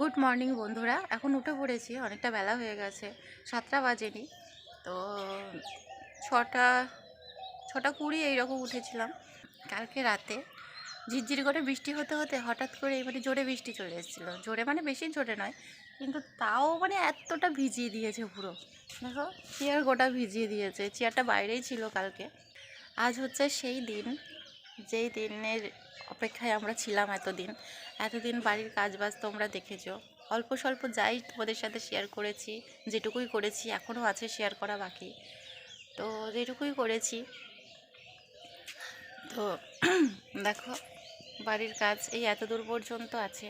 Good morning বন্ধুরা। এখন উঠে পড়েছি, অনেকটা বেলা হয়ে গেছে, সাতটা বাজেনি। তো ছটা ছটা কুড়ি এইরকম উঠেছিলাম। কালকে রাতে ঝিরঝির করে বৃষ্টি হতে হতে হঠাৎ করে মানে জোরে বৃষ্টি চলে এসেছিল। জোরে মানে বেশি জোরে নয়, কিন্তু তাও মানে এতটা ভিজিয়ে দিয়েছে পুরো। দেখো, চেয়ার গোটা ভিজিয়ে দিয়েছে, চেয়ারটা বাইরেই ছিল কালকে। আজ হচ্ছে সেই দিন যেই দিনের অপেক্ষায় আমরা ছিলাম এতদিন এতদিন বাড়ির কাজ বাজ তোমরা দেখেছ। অল্প স্বল্প যাই তোমাদের সাথে শেয়ার করেছি, যেটুকুই করেছি এখনও আছে শেয়ার করা বাকি। তো যেটুকুই করেছি, তো দেখো, বাড়ির কাজ এই এত দূর পর্যন্ত আছে।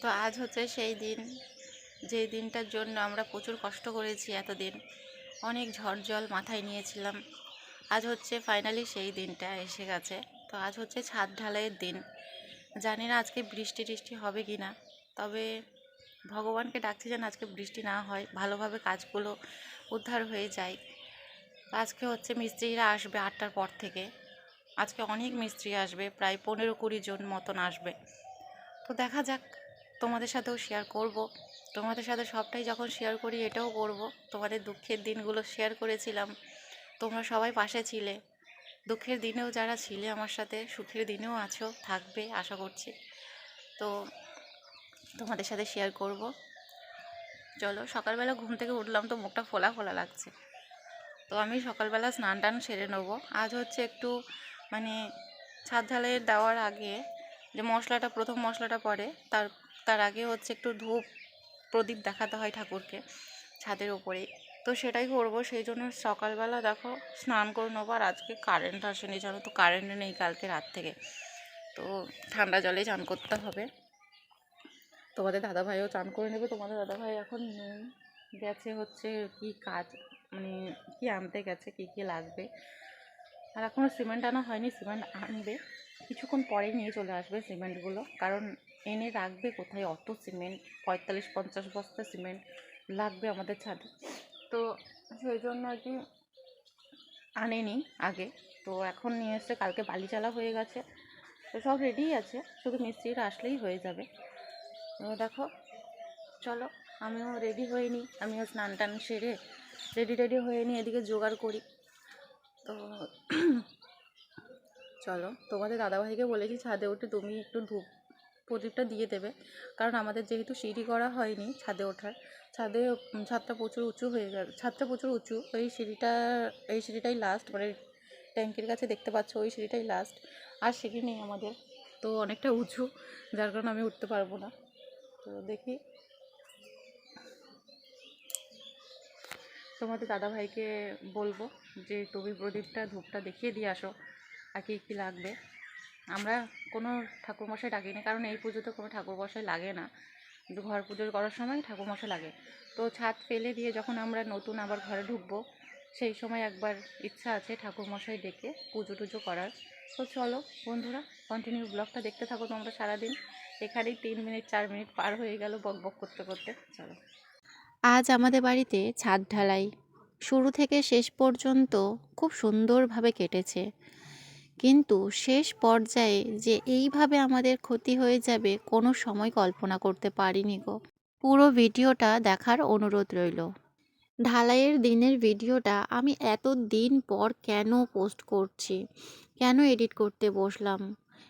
তো আজ হচ্ছে সেই দিন যেই দিনটার জন্য আমরা প্রচুর কষ্ট করেছি এতদিন। অনেক ঝড় জল মাথায় নিয়েছিলাম। আজ হচ্ছে ফাইনালি সেই দিনটা এসে গেছে। তো আজ হচ্ছে ছাদ ঢালাইয়ের দিন। জানি না আজকে বৃষ্টি টিষ্টি হবে কি না। তবে ভগবানকে ডাকছি যেন আজকে বৃষ্টি না হয়, ভালোভাবে কাজগুলো উদ্ধার হয়ে যায়। আজকে হচ্ছে মিস্ত্রিরা আসবে আটটার পর থেকে। আজকে অনেক মিস্ত্রি আসবে, প্রায় পনেরো কুড়ি জন মতন আসবে। তো দেখা যাক, তোমাদের সাথেও শেয়ার করব। তোমাদের সাথে সবটাই যখন শেয়ার করি এটাও করব। তোমাদের দুঃখের দিনগুলো শেয়ার করেছিলাম। তোমরা সবাই পাশে ছিলে। দুঃখের দিনেও যারা ছিলে আমার সাথে, সুখের দিনেও আছো, থাকবে, আশা করছি। তো তোমাদের সাথে শেয়ার করব। চলো, সকালবেলা ঘুম থেকে উঠলাম তো মুখটা ফোলা ফোলা লাগছে। তো আমি সকালবেলা স্নান টান সেরে নেব। আজ হচ্ছে একটু মানে ছাদ ঢালাইয়ের দেওয়ার আগে যে মশলাটা, প্রথম মশলাটা পড়ে, তার তার আগে হচ্ছে একটু ধূপ প্রদীপ দেখাতে হয় ঠাকুরকে ছাদের ওপরে তো সেটাই করব। সেই জন্য সকালবেলা দেখো স্নান করে নেব আর আজকে কারেন্ট আসেনি জানো তো কারেন্ট নেই কালকে রাত থেকে। তো ঠান্ডা জলে চান করতে হবে। তোমাদের দাদাভাইও চান করে নেবে। তোমাদের দাদাভাই এখন গেছে হচ্ছে কি কাজ মানে কি আনতে গেছে, কি কি লাগবে। আর এখনও সিমেন্ট আনা হয়নি, সিমেন্ট আনবে। কিছুক্ষণ পরেই নিয়ে চলে আসবে সিমেন্টগুলো। কারণ এনে রাখবে কোথায়? অত সিমেন্ট, পঁয়তাল্লিশ পঞ্চাশ বস্তা সিমেন্ট লাগবে আমাদের ছাদে। তো সেই জন্য আর কি আনেনি আগে। তো এখন নিয়ে এসছে, কালকে বালি চালা হয়ে গেছে। তো সব রেডিই আছে, শুধু মিস্ত্রিরা আসলেই হয়ে যাবে। তো দেখো, চলো, আমিও রেডি হয়ে নিই আমিও স্নান টান সেরে রেডি রেডি হয়ে নিই এদিকে জোগাড় করি। তো চলো, তোমাদের দাদাভাইকে বলেছি ছাদে উঠে তুমি একটু ধূপ প্রদীপটা দিয়ে দেবে। কারণ আমাদের যেহেতু সিঁড়ি করা হয়নি ছাদে ওঠার, ছাদে ছাদটা প্রচুর উঁচু হয়ে গেল, ছাদটা প্রচুর উঁচু, ওই সিঁড়িটা, এই সিঁড়িটাই লাস্ট মানে ট্যাঙ্কির কাছে দেখতে পাচ্ছ ওই সিঁড়িটাই লাস্ট আর সিঁড়ি নেই আমাদের, তো অনেকটা উঁচু, যার কারণে আমি উঠতে পারব না। তো দেখি। তোমাদের দাদাভাইকে বলব যে, তুমি প্রদীপটা, ধূপটা দেখিয়ে দিয়ে আসো, আর কী কী লাগবে। আমরা কোনো ঠাকুরমশাই ডাকিনি, কারণ এই পুজোতে কোনো ঠাকুরমশাই লাগে না। কিন্তু ঘর পুজো করার সময় ঠাকুরমশাই লাগে। তো ছাদ ফেলে দিয়ে যখন আমরা নতুন আবার ঘরে ঢুকবো, সেই সময় একবার ইচ্ছা আছে ঠাকুরমশাই ডেকে পুজো টুজো করার। তো চলো বন্ধুরা কন্টিনিউ ব্লগটা দেখতে থাকো তোমরা সারাদিন। এখানেই তিন মিনিট, চার মিনিট পার হয়ে গেল বক বক করতে করতে। চলো। আজ আমাদের বাড়িতে ছাদ ঢালাই। শুরু থেকে শেষ পর্যন্ত খুব সুন্দরভাবে কেটেছে। কিন্তু শেষ পর্যায়ে যে এইভাবে আমাদের ক্ষতি হয়ে যাবে কোনো সময় কল্পনা করতে পারিনি গো। পুরো ভিডিওটা দেখার অনুরোধ রইল। ঢালাইয়ের দিনের ভিডিওটা আমি এত দিন পর কেন পোস্ট করছি? কেন এডিট করতে বসলাম?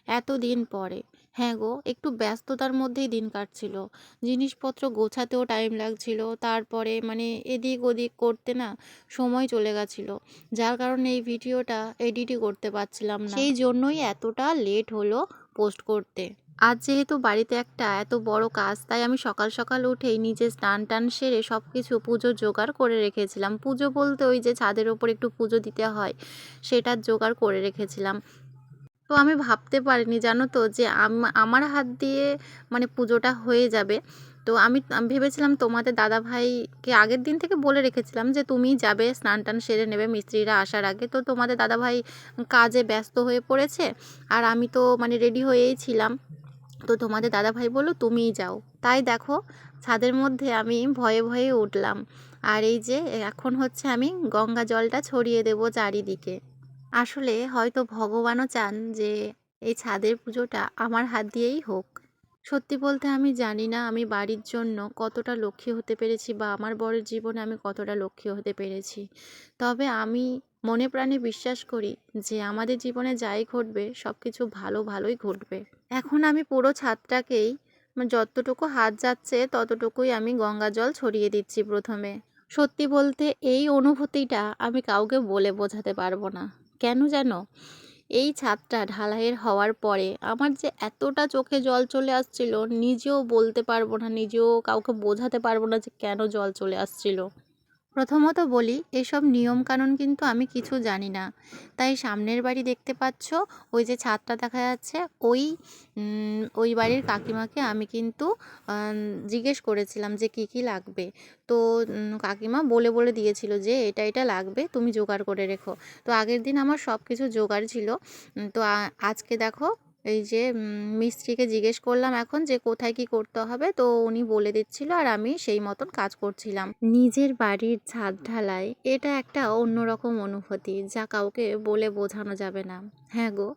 এত দিন পরে। হ্যাঁ গো, একটু ব্যস্ততার মধ্যেই দিন কাটছিল। জিনিসপত্র গোছাতেও টাইম লাগছিল, তারপরে মানে এদিক ওদিক করতে না সময় চলে গেছিল। যার কারণে এই ভিডিওটা এডিটই করতে পারছিলাম না। সেই জন্যই এতটা লেট হলো পোস্ট করতে। আজ যেহেতু বাড়িতে একটা এত বড় কাজ, তাই আমি সকাল সকাল উঠেই নিজে স্নান টান সেরে সব কিছু পুজোর জোগাড় করে রেখেছিলাম। পুজো বলতে ওই যে ছাদের ওপর একটু পুজো দিতে হয়, সেটার জোগাড় করে রেখেছিলাম। তো আমি ভাবতে পারিনি, জানো তো? যে আম- আমার হাত দিয়ে মানে পুজোটা হয়ে যাবে। তো আমি আমি ভেবেছিলাম তোমাদের দাদা ভাইকে আগের দিন থেকে বলে রেখেছিলাম যে তুমি যাবে, স্নান টান সেরে নেবে, মিস্ত্রিরা আসার আগে। তো তোমাদের দাদা ভাই কাজে ব্যস্ত হয়ে পড়েছে আর আমি তো মানে রেডি হয়েই ছিলাম। তো তোমাদের দাদা ভাই বলল, তুমিই যাও। তাই দেখো, ছাদের মধ্যে আমি ভয়ে ভয়ে উঠলাম। আর এই যে, এখন হচ্ছে আমি গঙ্গা জলটা ছড়িয়ে দেবো চারিদিকে। আসলে হয়তো ভগবানও চান যে, এই ছাদের পুজোটা আমার হাত দিয়েই হোক। সত্যি বলতে আমি জানি না আমি বাড়ির জন্য কতটা লক্ষ্মী হতে পেরেছি বা আমার বরের জীবনে আমি কতটা লক্ষ্মী হতে পেরেছি। তবে আমি মনে প্রাণে বিশ্বাস করি যে, আমাদের জীবনে যাই ঘটবে সব কিছু ভালো ভালোই ঘটবে। এখন আমি পুরো ছাদটাকেই মানে যতটুকু হাত যাচ্ছে, ততটুকুই আমি গঙ্গা জল ছড়িয়ে দিচ্ছি প্রথমে। সত্যি বলতে এই অনুভূতিটা আমি কাউকে বলে বোঝাতে পারব না। কেন যেন? এই ছাদটা ঢালাইয়ের হওয়ার পরে আমার যে এতটা চোখে জল চলে আসছিল, নিজেও বলতে পারব না, নিজেও কাউকে বোঝাতে পারব না যে কেন জল চলে আসছিল। প্রথমত বলি, এসব নিয়মকানুন কিন্তু আমি কিছু জানি না। তাই সামনের বাড়ি দেখতে পাচ্ছ, ওই যে ছাদটা দেখা যাচ্ছে, ওই ওই বাড়ির কাকিমাকে আমি কিন্তু জিজ্ঞেস করেছিলাম যে কি কি লাগবে। তো কাকিমা বলে বলে দিয়েছিল যে এটা এটা লাগবে, তুমি জোগাড় করে রেখো। তো আগের দিন আমার সব কিছু জোগাড় ছিল। তো আজকে দেখো এই যে মিস্ত্রিকে জিজ্ঞেস করলাম এখন যে কোথায় কি করতে হবে, তো উনি বলে দিচ্ছিল আর আমি সেই মতন কাজ করছিলাম। নিজের বাড়ির ছাদ ঢালাই, এটা একটা অন্যরকম অনুভূতি যা কাউকে বলে বোঝানো যাবে না। হ্যাঁ গো,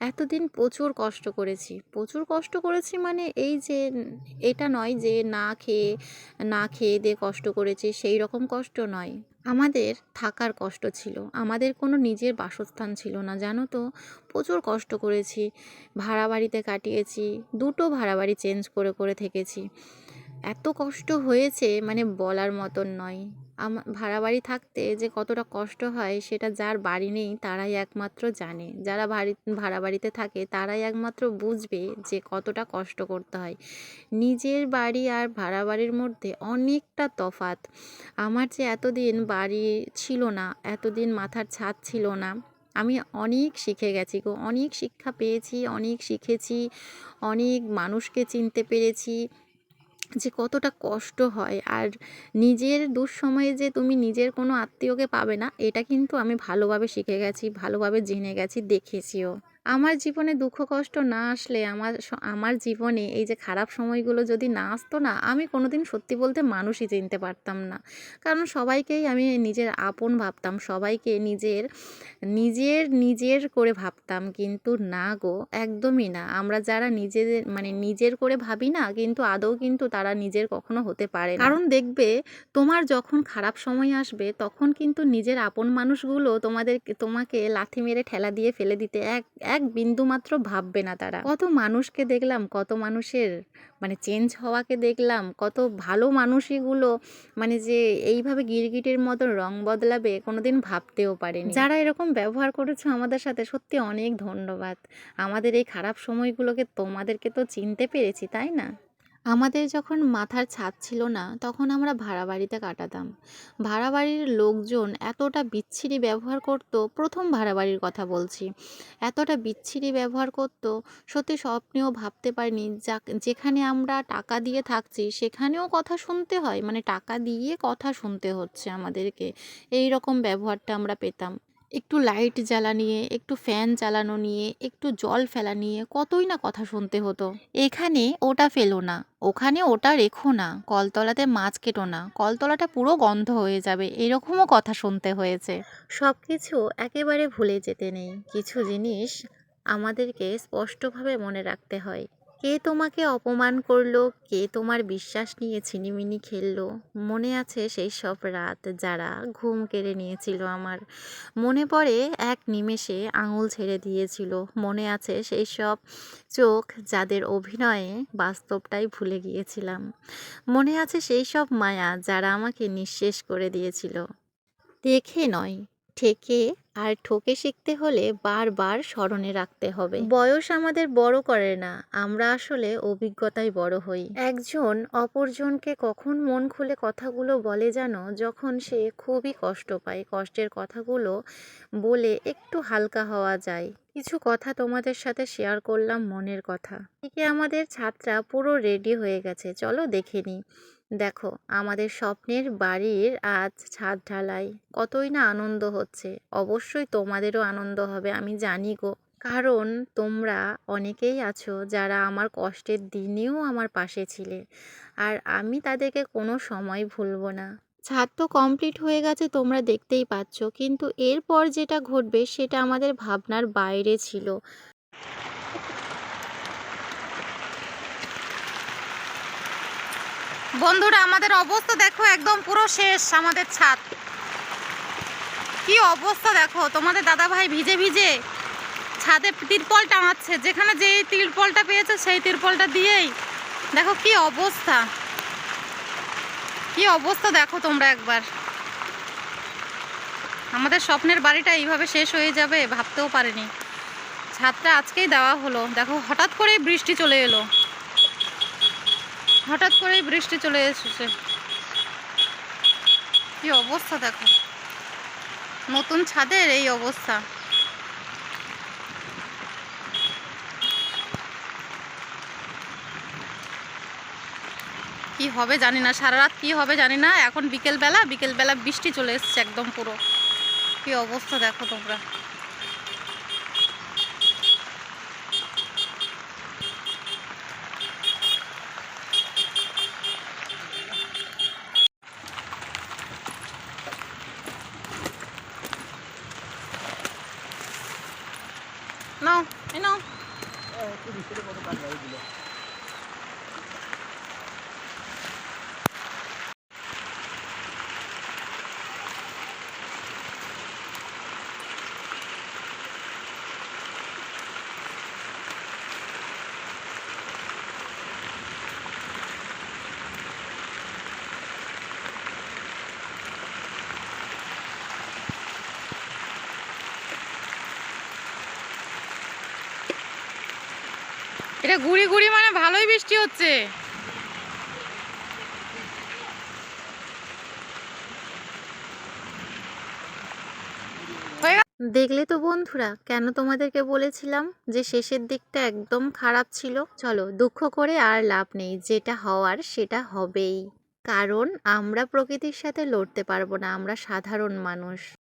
এতদিন প্রচুর কষ্ট করেছি। প্রচুর কষ্ট করেছি মানে এই যে, এটা নয় যে না খেয়ে না খেয়ে দিয়ে কষ্ট করেছি, সেই রকম কষ্ট নয়। আমাদের থাকার কষ্ট ছিল। আমাদের কোনো নিজের বাসস্থান ছিল না, জানো তো? প্রচুর কষ্ট করেছি। ভাড়া বাড়িতে কাটিয়েছি, দুটো ভাড়া বাড়ি চেঞ্জ করে করে থেকেছি। এত কষ্ট হয়েছে মানে বলার মতন নয়। আমার ভাড়া বাড়ি থাকতে যে কতটা কষ্ট হয় সেটা যার বাড়ি নেই তারাই একমাত্র জানে। যারা বাড়ি, ভাড়া বাড়িতে থাকে তারাই একমাত্র বুঝবে যে কতটা কষ্ট করতে হয়। নিজের বাড়ি আর ভাড়া বাড়ির মধ্যে অনেকটা তফাৎ। আমার যে এতদিন বাড়ি ছিল না, এতদিন মাথার ছাদ ছিল না, আমি অনেক শিখে গেছি গো। অনেক শিক্ষা পেয়েছি, অনেক শিখেছি, অনেক মানুষকে চিনতে পেরেছি। যে কতটা কষ্ট হয়। আর নিজের দুঃসময়ে যে তুমি নিজের কোনো আত্মীয়কে পাবে না, এটা কিন্তু আমি ভালোভাবে শিখে গেছি, ভালোভাবে জেনে গেছি, দেখেছিও। আমার জীবনে দুঃখ, কষ্ট না আসলে আমার আমার জীবনে এই যে খারাপ সময়গুলো যদি না আসতো না, আমি কোনোদিন সত্যি বলতে মানুষই চিনতে পারতাম না। কারণ সবাইকেই আমি নিজের আপন ভাবতাম, সবাইকে নিজের নিজের নিজের করে ভাবতাম। কিন্তু না গো, একদমই না। আমরা যারা নিজেদের মানে নিজের করে ভাবি না, কিন্তু আদৌ কিন্তু তারা নিজের কখনো হতে পারে কারণ দেখবে, তোমার যখন খারাপ সময় আসবে, তখন কিন্তু নিজের আপন মানুষগুলো তোমাদের তোমাকে লাথি মেরে ঠেলা দিয়ে ফেলে দিতে এক এক বিন্দু মাত্র ভাববে না তারা। কত মানুষকে দেখলাম, কত মানুষের মানে চেঞ্জ হওয়াকে দেখলাম, কত ভালো মানুষইগুলো মানে যে এইভাবে গিরগিটির মতো রং বদলাবে কোনোদিন ভাবতেও পারেনি। যারা এরকম ব্যবহার করেছ আমাদের সাথে সত্যি অনেক ধন্যবাদ। আমাদের এই খারাপ সময়গুলোকে তোমাদেরকে তো চিনতে পেরেছি, তাই না? আমাদের যখন মাথার ছাদ ছিল না, তখন আমরা ভাড়া বাড়িতে কাটাতাম। ভাড়া বাড়ির লোকজন এতটা বিচ্ছিরি ব্যবহার করত, প্রথম ভাড়া বাড়ির কথা বলছি। এতটা বিচ্ছিরি ব্যবহার করত, সত্যি স্বপ্নেও ভাবতে পারিনি যা, যেখানে আমরা টাকা দিয়ে থাকছি, সেখানেও কথা শুনতে হয়। মানে টাকা দিয়ে কথা শুনতে হচ্ছে আমাদেরকে। এই রকম ব্যবহারটা আমরা পেতাম। একটু লাইট জ্বালা নিয়ে একটু ফ্যান চালানো নিয়ে, একটু জল ফেলা নিয়ে কতই না কথা শুনতে হতো। এখানে ওটা ফেলো না, ওখানে ওটা রেখো না, কলতলাতে মাছ কেটো না, কলতলাটা পুরো গন্ধ হয়ে যাবে, এরকমও কথা শুনতে হয়েছে। সব কিছু একেবারে ভুলে যেতে নেই। কিছু জিনিস আমাদেরকে স্পষ্টভাবে মনে রাখতে হয়। কে তোমাকে অপমান করল? কে তোমার বিশ্বাস নিয়ে ছিনিমিনি খেললো? মনে আছে সেই সব রাত যারা ঘুম কেড়ে নিয়েছিল আমার। মনে পড়ে এক নিমেষে আঙুল ছেড়ে দিয়েছিল। মনে আছে সেই সব চোখ যাদের অভিনয়ে বাস্তবটাই ভুলে গিয়েছিলাম। মনে আছে সেই সব মায়া যারা আমাকে নিঃশেষ করে দিয়েছিল। দেখে নয় ঠেকে আর ঠকে শিখতে হলে বারবার স্মরণে রাখতে হবে। বয়স আমাদের বড় করে না, আমরা আসলে অভিজ্ঞতায় বড় হই। একজন অপরজনকে কখন মন খুলে কথাগুলো বলে যেন যখন সে খুবই কষ্ট পায়, কষ্টের কথাগুলো বলে একটু হালকা হওয়া যায়। কিছু কথা তোমাদের সাথে শেয়ার করলাম মনের কথা। এদিকে আমাদের ছাদটা পুরো রেডি হয়ে গেছে, চলো দেখে নিই। দেখো, আমাদের স্বপ্নের বাড়ির আজ ছাদ ঢালাই। কতই না আনন্দ হচ্ছে। অবশ্যই তোমাদেরও আনন্দ হবে, আমি জানি গো। কারণ তোমরা অনেকেই আছো যারা আমার কষ্টের দিনেও আমার পাশে ছিলে, আর আমি তাদেরকে কোনো সময় ভুলবো না। ছাদ তো কমপ্লিট হয়ে গেছে, তোমরা দেখতেই পাচ্ছ, কিন্তু এরপর যেটা ঘটবে সেটা আমাদের ভাবনার বাইরে ছিল। বন্ধুরা, আমাদের অবস্থা দেখো একদম পুরো শেষ, আমাদের ছাদ। কি অবস্থা দেখো, তোমাদের দাদা ভাই ভিজে ভিজে ছাদে তিরপল টাঙাচ্ছে। যেখানে যেই তিরপলটা পেয়েছে, সেই তিরপলটা দিয়েই। দেখো কি অবস্থা। কি অবস্থা দেখো তোমরা একবার। আমাদের স্বপ্নের বাড়িটা এইভাবে শেষ হয়ে যাবে, ভাবতেও পারেনি। ছাদটা আজকেই দেওয়া হলো। দেখো, হঠাৎ করেই বৃষ্টি চলে এলো। হঠাৎ করেই বৃষ্টি চলে এসেছে। কি অবস্থা দেখো। নতুন ছাদের এই অবস্থা। কি হবে জানি না, সারা রাত কি হবে জানি না। এখন বিকেলবেলা বিকেলবেলা বৃষ্টি চলে এসছে একদম পুরো। কি অবস্থা দেখো তোমরা। এটা গুড়ি গুড়ি মানে ভালোই বৃষ্টি হচ্ছে। দেখলে তো বন্ধুরা, কেন তোমাদেরকে বলেছিলাম যে শেষের দিকটা একদম খারাপ ছিল? চলো, দুঃখ করে আর লাভ নেই, যেটা হওয়ার সেটা হবেই। কারণ আমরা প্রকৃতির সাথে লড়তে পারব না, আমরা সাধারণ মানুষ।